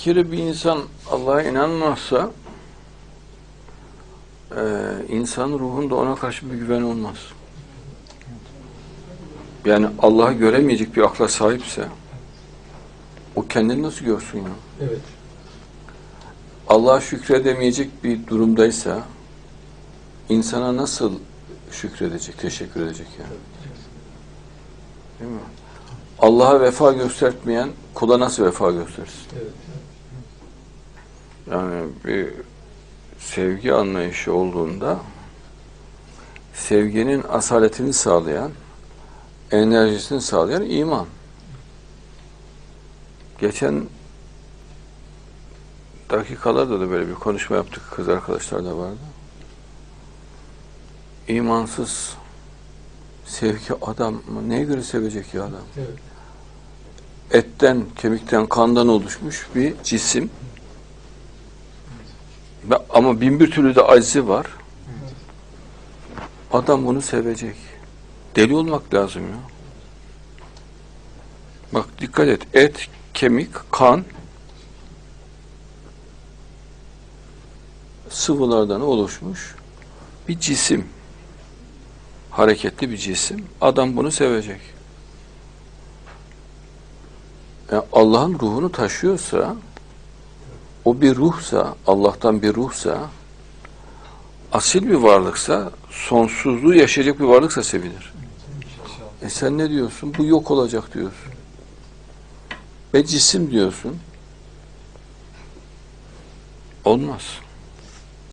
kere bir insan Allah'a inanmazsa e, insan ruhunda ona karşı bir güven olmaz. Yani Allah'ı göremeyecek bir akla sahipse o kendini nasıl görsün ya? Evet. Allah'a şükredemeyecek bir durumdaysa insana nasıl şükredecek, teşekkür edecek yani? Değil mi? Allah'a vefa göstermeyen kula nasıl vefa göstersin? Evet. Yani bir sevgi anlayışı olduğunda sevginin asaletini sağlayan, enerjisini sağlayan iman. Geçen dakikalarda da böyle bir konuşma yaptık. Kız arkadaşlar da vardı. İmansız sevgi adam mı? Neye göre sevecek ya adam? Evet. etten, kemikten, kandan oluşmuş bir cisim. Ama bin bir türlü de acizi var. Adam bunu sevecek. Deli olmak lazım ya. Bak dikkat et. Et, kemik, kan sıvılardan oluşmuş bir cisim. Hareketli bir cisim. Adam bunu sevecek. Yani Allah'ın ruhunu taşıyorsa, o bir ruhsa, Allah'tan bir ruhsa, asil bir varlıksa, sonsuzluğu yaşayacak bir varlıksa sevilir. E sen ne diyorsun? Bu yok olacak diyorsun. Ve cisim diyorsun. Olmaz.